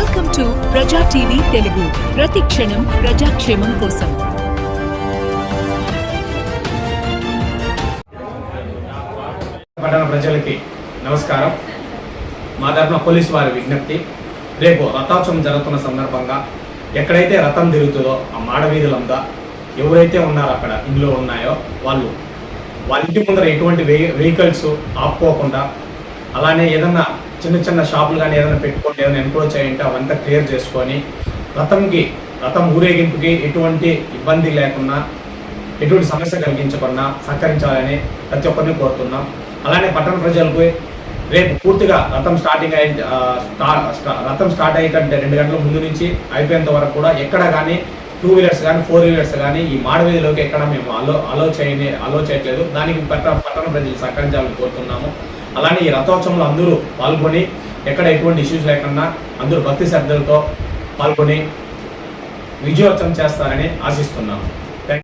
Welcome to Praja TV Telugu ప్రతి క్షణం ప్రజాక్షేమం కోసం పట్టణ ప్రజలకి నమస్కారం. మా తరఫున పోలీసు వారి విజ్ఞప్తి. రేపు రథోత్సవం జరుగుతున్న సందర్భంగా ఎక్కడైతే రథం తిరుగుతుందో ఆ మాడవీధులంతా ఎవరైతే ఉన్నారో అక్కడ ఇంట్లో ఉన్నాయో వాళ్ళు వాళ్ళ ఇంటి ముందర ఎటువంటి వెహి వెహికల్స్ ఆపుకోకుండా అలానే ఏదన్నా చిన్న చిన్న షాపులు కానీ ఏదైనా పెట్టుకోండి ఏదైనా ఎన్క్రోచ్ అయ్యింటే అవంతా క్లియర్ చేసుకొని రథంకి రథం ఊరేగింపుకి ఎటువంటి ఇబ్బంది లేకుండా ఎటువంటి సమస్య కలిగించకుండా సహకరించాలని ప్రతి ఒక్కరిని కోరుతున్నాం. అలానే పట్టణ ప్రజలకు రేపు పూర్తిగా రథం స్టార్టింగ్ అయి స్టా- రథం స్టార్ట్ అయ్యేటంటే రెండు గంటల ముందు నుంచి అయిపోయేంత వరకు కూడా ఎక్కడ కానీ టూ వీలర్స్ కానీ ఫోర్ వీలర్స్ కానీ ఈ మాడవీధిలోకి ఎక్కడ మేము అలో అలో చేయని అలో చేయట్లేదు. దానికి పట్ట పట్టణ ప్రజలు సహకరించాలని కోరుతున్నాము. అలానే ఈ రథోత్సవంలో అందరూ పాల్గొని ఎక్కడ ఎటువంటి ఇష్యూస్ లేకుండా అందరూ భక్తి శ్రద్ధలతో పాల్గొని విజయోత్సవం చేస్తారని ఆశిస్తున్నాము.